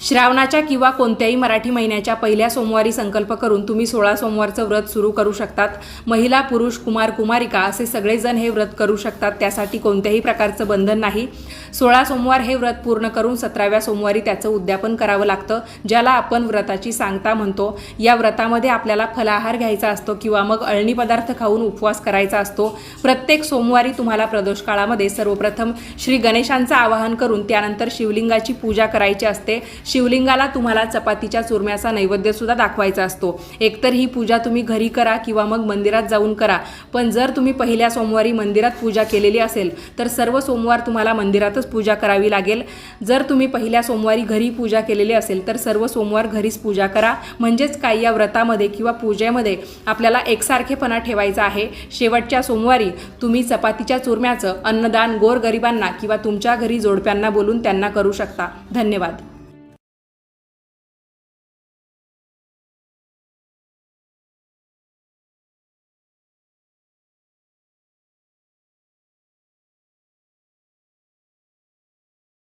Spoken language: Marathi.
श्रावणाच्या किंवा कोणत्याही मराठी महिन्याच्या पहिल्या सोमवारी संकल्प करून तुम्ही सोळा सोमवारचं व्रत सुरू करू शकतात. महिला पुरुष कुमार कुमारिका असे सगळेजण हे व्रत करू शकतात. त्यासाठी कोणत्याही प्रकारचं बंधन नाही. सोळा सोमवार हे व्रत पूर्ण करून सतराव्या सोमवारी त्याचं उद्यापन करावं लागतं ज्याला आपण व्रताची सांगता म्हणतो. या व्रतामध्ये आपल्याला फलाहार घ्यायचा असतो किंवा मग अळणी पदार्थ खाऊन उपवास करायचा असतो. प्रत्येक सोमवारी तुम्हाला प्रदोष काळामध्ये सर्वप्रथम श्री गणेशांचं आवाहन करून त्यानंतर शिवलिंगाची पूजा करायची असते. शिवलिंगाला तुम्हाला चपातीच्या चुरम्याचा नैवेद्य सुद्धा दाखवायचा असतो. एकतर ही पूजा तुम्ही घरी करा किंवा मग मंदिरात जाऊन करा. पण जर तुम्ही पहिल्या सोमवारी मंदिरात पूजा केलेली असेल तर सर्व सोमवार तुम्हाला मंदिरातच पूजा करावी लागेल. जर तुम्ही पहिल्या सोमवारी घरी पूजा केलेली असेल तर सर्व सोमवार घरीच पूजा करा. म्हणजेच काही या व्रतामध्ये किंवा पूजेमध्ये आपल्याला एकसारखेपणा ठेवायचा आहे. शेवटच्या सोमवारी तुम्ही चपातीच्या चुरम्याचं अन्नदान गोरगरिबांना किंवा तुमच्या घरी जोडप्यांना बोलून त्यांना करू शकता. धन्यवाद.